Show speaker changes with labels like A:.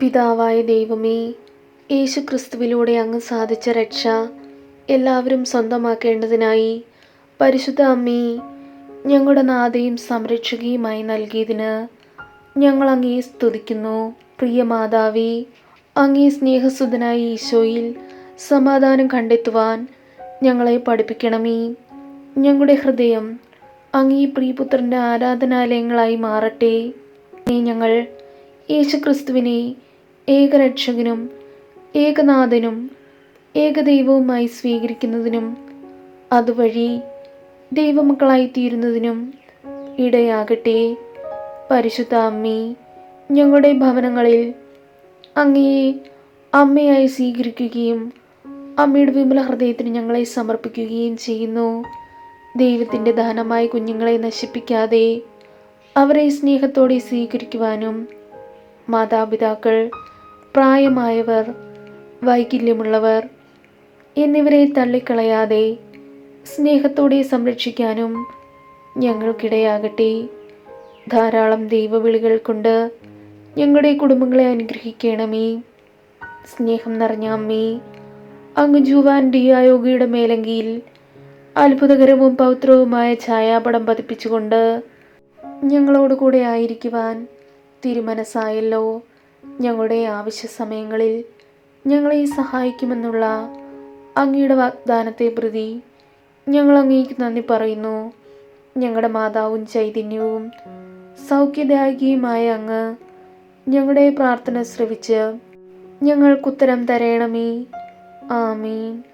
A: പിതാവായ ദൈവമേ യേശു ക്രിസ്തുവിലൂടെ അങ്ങ് സാധിച്ച രക്ഷ എല്ലാവരും സ്വന്തമാക്കേണ്ടതിനായി പരിശുദ്ധ അമ്മേ ഞങ്ങളുടെ നാഥയും സംരക്ഷകയുമായി നൽകിയതിന് ഞങ്ങൾ അങ്ങേ സ്തുതിക്കുന്നു. പ്രിയ മാതാവേ അങ്ങേ സ്നേഹസുതനായ ഈശോയിൽ സമാധാനം കണ്ടെത്തുവാൻ ഞങ്ങളെ പഠിപ്പിക്കണമേ. ഞങ്ങളുടെ ഹൃദയം അങ്ങേ പ്രിയപുത്രന്റെ ആരാധനാലയങ്ങളായി മാറട്ടെ. ഞങ്ങൾ യേശുക്രിസ്തുവിനെ ഏകരക്ഷകനും ഏകനാഥനും ഏകദൈവവുമായി സ്വീകരിക്കുന്നതിനും അതുവഴി ദൈവമക്കളായി തീരുന്നതിനും ഇടയാകട്ടെ. പരിശുദ്ധ അമ്മേ ഞങ്ങളുടെ ഭവനങ്ങളിൽ അങ്ങയെ അമ്മയായി സ്വീകരിക്കുകയും അമ്മയുടെ വിമല ഹൃദയത്തിന് ഞങ്ങളെ സമർപ്പിക്കുകയും ചെയ്യുന്നു. ദൈവത്തിന്റെ ദാനമായ കുഞ്ഞുങ്ങളെ നശിപ്പിക്കാതെ അവരെ സ്നേഹത്തോടെ സ്വീകരിക്കുവാനും മാതാപിതാക്കൾ പ്രായമായവർ വൈകല്യമുള്ളവർ എന്നിവരെ തള്ളിക്കളയാതെ സ്നേഹത്തോടെ സംരക്ഷിക്കാനും ഞങ്ങൾക്കിടയാകട്ടെ. ധാരാളം ദൈവവിളികൾ കൊണ്ട് ഞങ്ങളുടെ കുടുംബങ്ങളെ അനുഗ്രഹിക്കണമേ. സ്നേഹം നിറഞ്ഞ അമ്മേ അങ്ങ് ജുവാൻ ഡിയായോഗയുടെ മേലങ്കിയിൽ അത്ഭുതകരവും പൗത്രവുമായ ഛായാപടം പതിപ്പിച്ചുകൊണ്ട് ഞങ്ങളോടുകൂടെ ആയിരിക്കുവാൻ തിരുമനസ്സായല്ലോ. ഞങ്ങളുടെ ആവശ്യ സമയങ്ങളിൽ ഞങ്ങളെ സഹായിക്കുമെന്നുള്ള അങ്ങയുടെ വാഗ്ദാനത്തെ പ്രതി ഞങ്ങൾ അങ്ങേക്ക് നന്ദി പറയുന്നു. ഞങ്ങളുടെ മാതാവും ചൈതന്യവും സൗഖ്യദായകിയുമായ അങ്ങ് ഞങ്ങളുടെ പ്രാർത്ഥന ശ്രവിച്ച് ഞങ്ങൾക്കുത്തരം തരയണമേ ആമീൻ.